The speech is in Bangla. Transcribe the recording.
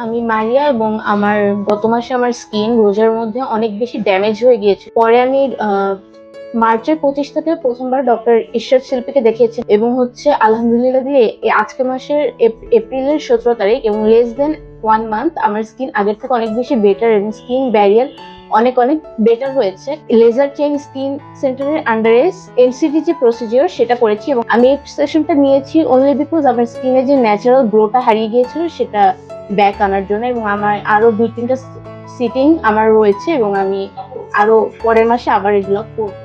আমি মারিয়া এবং আমার গত মাসে আমার স্কিন রোজার মধ্যে অনেক বেশি ড্যামেজ হয়ে গিয়েছে। পরে আমি মার্চের পঁচিশ থেকে প্রথমবার ডক্টর ঈশ্বর শিল্পীকে দেখিয়েছি এবং হচ্ছে আলহামদুলিল্লাহ দিয়ে আজকে মাসের এপ- এপ্রিলের সতেরো তারিখ এবং লেস দেন ওয়ান মান্থ আমার স্কিন আগের থেকে অনেক বেশি বেটার এবং স্কিন ব্যারিয়ার অনেক অনেক বেটার হয়েছে। লেজার চেইন স্কিন সেন্টারের আন্ডারে এনসিডি যে প্রসিজিওর সেটা করেছি এবং আমি এই সেশনটা নিয়েছি অনলি বিকজ আমার স্কিনে যে ন্যাচারাল গ্লোটা হারিয়ে গিয়েছিল সেটা ব্যাক আনার জন্য এবং আমার আরও দুই তিনটা সিটিং আমার রয়েছে এবং আমি আরও পরের মাসে আবার এগুলো করব।